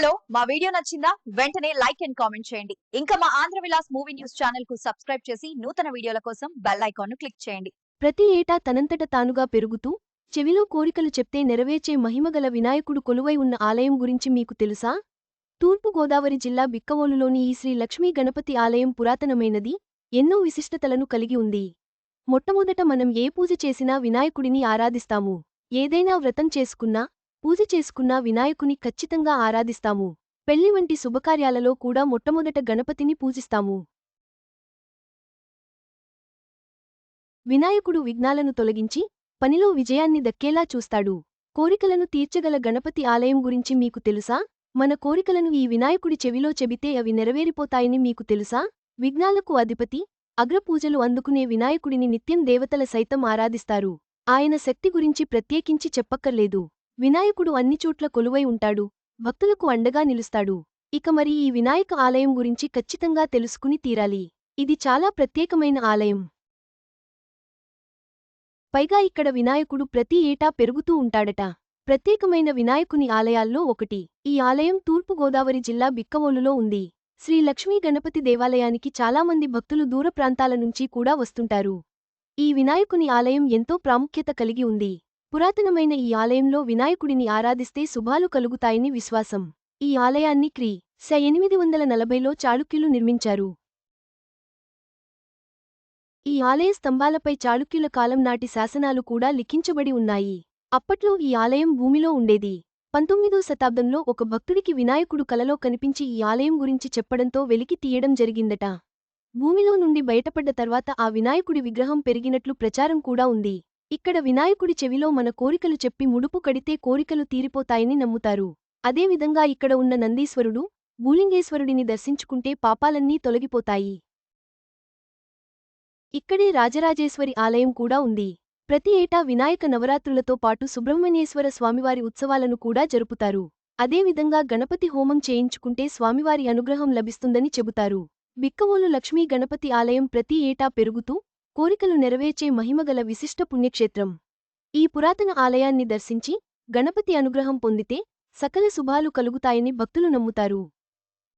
Hello మా video నచ్చిందా? వెంటనే లైక్ అండ్ కామెంట్ చేయండి. ఇంకా మా ఆంధ్ర విలాస్ మూవీ న్యూస్ ఛానల్కు సబ్స్క్రైబ్ చేసి నూతన వీడియోల కోసం బెల్ ఐకాన్ను క్లిక్ చేయండి. ప్రతి ఏటా తనంతట తానుగా పెరుగుతూ చెవిలో కోరికలు చెప్తే నెరవేర్చే మహిమగల వినాయకుడు కొలువై ఉన్న ఆలయం గురించి మీకు తెలుసా? తూర్పుగోదావరి జిల్లా బిక్కవోలులోని ఈ శ్రీ లక్ష్మీ గణపతి ఆలయం పురాతనమైనది ఎన్నో విశిష్టతలను కలిగి ఉంది. మొట్టమొదట మనం ఏ పూజ చేసినా వినాయకుడిని ఆరాధిస్తాము. ఏదైనా వ్రతం చేసుకున్నా పూజ చేసుకున్న వినాయకుని ఖచ్చితంగా ఆరాధిస్తాము. పెళ్ళి వంటి శుభకార్యాలలో కూడా మొట్టమొదట గణపతిని పూజిస్తాము. వినాయకుడు విఘ్నాలను తొలగించి పనిలో విజయాన్ని దక్కేలా చూస్తాడు. కోరికలను తీర్చగల గణపతి ఆలయం గురించి మీకు తెలుసా? మన కోరికలను ఈ వినాయకుడి చెవిలో చెబితే అవి నెరవేరిపోతాయని మీకు తెలుసా? విఘ్నాలకు అధిపతి అగ్రపూజలు అందుకునే వినాయకుడిని నిత్యం దేవతల సైతం ఆరాధిస్తారు. ఆయన శక్తి గురించి ప్రత్యేకించి చెప్పక్కర్లేదు. వినాయకుడు అన్ని చోట్ల కొలువై ఉంటాడు భక్తులకు అండగా నిలుస్తాడు. ఇక మరి ఈ వినాయక ఆలయం గురించి ఖచ్చితంగా తెలుసుకుని తీరాలి. ఇది చాలా ప్రత్యేకమైన ఆలయం. పైగా ఇక్కడ వినాయకుడు ప్రతి ఏటా పెరుగుతూ ఉంటాడట. ప్రత్యేకమైన వినాయకుని ఆలయాల్లో ఒకటి. ఈ ఆలయం తూర్పుగోదావరి జిల్లా బిక్కవోలులో ఉంది. శ్రీ లక్ష్మీ గణపతి దేవాలయానికి చాలామంది భక్తులు దూర ప్రాంతాల నుంచి కూడా వస్తుంటారు. ఈ వినాయకుని ఆలయం ఎంతో ప్రాముఖ్యత కలిగి ఉంది. పురాతనమైన ఈ ఆలయంలో వినాయకుడిని ఆరాధిస్తే శుభాలు కలుగుతాయని విశ్వాసం. ఈ ఆలయాన్ని క్రీ. స. ఎనిమిది వందల నలభైలో చాళుక్యులు నిర్మించారు. ఈ ఆలయ స్తంభాలపై చాళుక్యుల కాలం నాటి శాసనాలు కూడా లిఖించబడి ఉన్నాయి. అప్పట్లో ఈ ఆలయం భూమిలో ఉండేది. పంతొమ్మిదో శతాబ్దంలో ఒక భక్తుడికి వినాయకుడు కలలో కనిపించి ఈ ఆలయం గురించి చెప్పడంతో వెలికి తీయడం జరిగిందట. భూమిలో నుండి బయటపడ్డ తర్వాత ఆ వినాయకుడి విగ్రహం పెరిగినట్లు ప్రచారం కూడా ఉంది. ఇక్కడ వినాయకుడి చెవిలో మన కోరికలు చెప్పి ముడుపు కడితే కోరికలు తీరిపోతాయని నమ్ముతారు. అదేవిధంగా ఇక్కడ ఉన్న నందీశ్వరుడు భూలింగేశ్వరుడిని దర్శించుకుంటే పాపాలన్నీ తొలగిపోతాయి. ఇక్కడే రాజరాజేశ్వరి ఆలయం కూడా ఉంది. ప్రతి ఏటా వినాయక నవరాత్రులతో పాటు సుబ్రహ్మణ్యేశ్వర స్వామివారి ఉత్సవాలను కూడా జరుపుతారు. అదేవిధంగా గణపతి హోమం చేయించుకుంటే స్వామివారి అనుగ్రహం లభిస్తుందని చెబుతారు. బిక్కవోలు లక్ష్మీ గణపతి ఆలయం ప్రతి ఏటా పెరుగుతూ కోరికలు నెరవేర్చే మహిమగల విశిష్ట పుణ్యక్షేత్రం. ఈ పురాతన ఆలయాన్ని దర్శించి గణపతి అనుగ్రహం పొందితే సకల శుభాలు కలుగుతాయని భక్తులు నమ్ముతారు.